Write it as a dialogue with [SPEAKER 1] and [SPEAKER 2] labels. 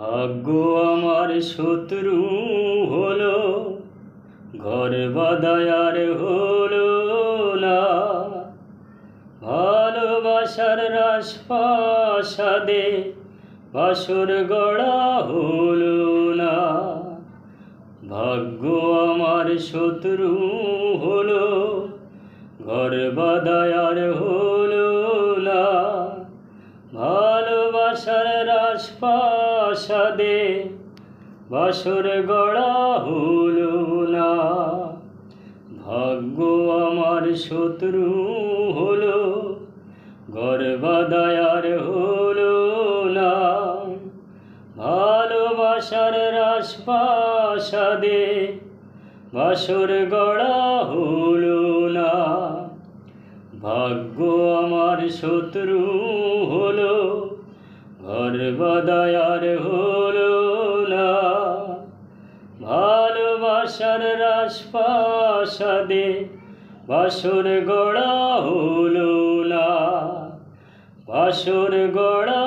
[SPEAKER 1] ভাগ্য আমার শত্রু হলো, ঘর বাদায়ার হলো না। ভালোবাসার রাসপাসাদে বাসর গড়া হলো না। ভাগ্য আমার শত্রু হলো, ঘর বাদায়ার হলো না। ভালোবাসার রাসপাসাদে বাসর গড়া হলো না। ভাগ্য আমার শত্রু হলো ঘর বাদায়ার হলো না। ভালোবাসার রাসপাসাদে বাসর গড়া হলো না। ভাগ্য আমার শত্রু হলো ঘর বাদায়ার হলো না। ভালোবাসার রাসপাসাদে বাসর গড়া হলো না। বাসর গড়া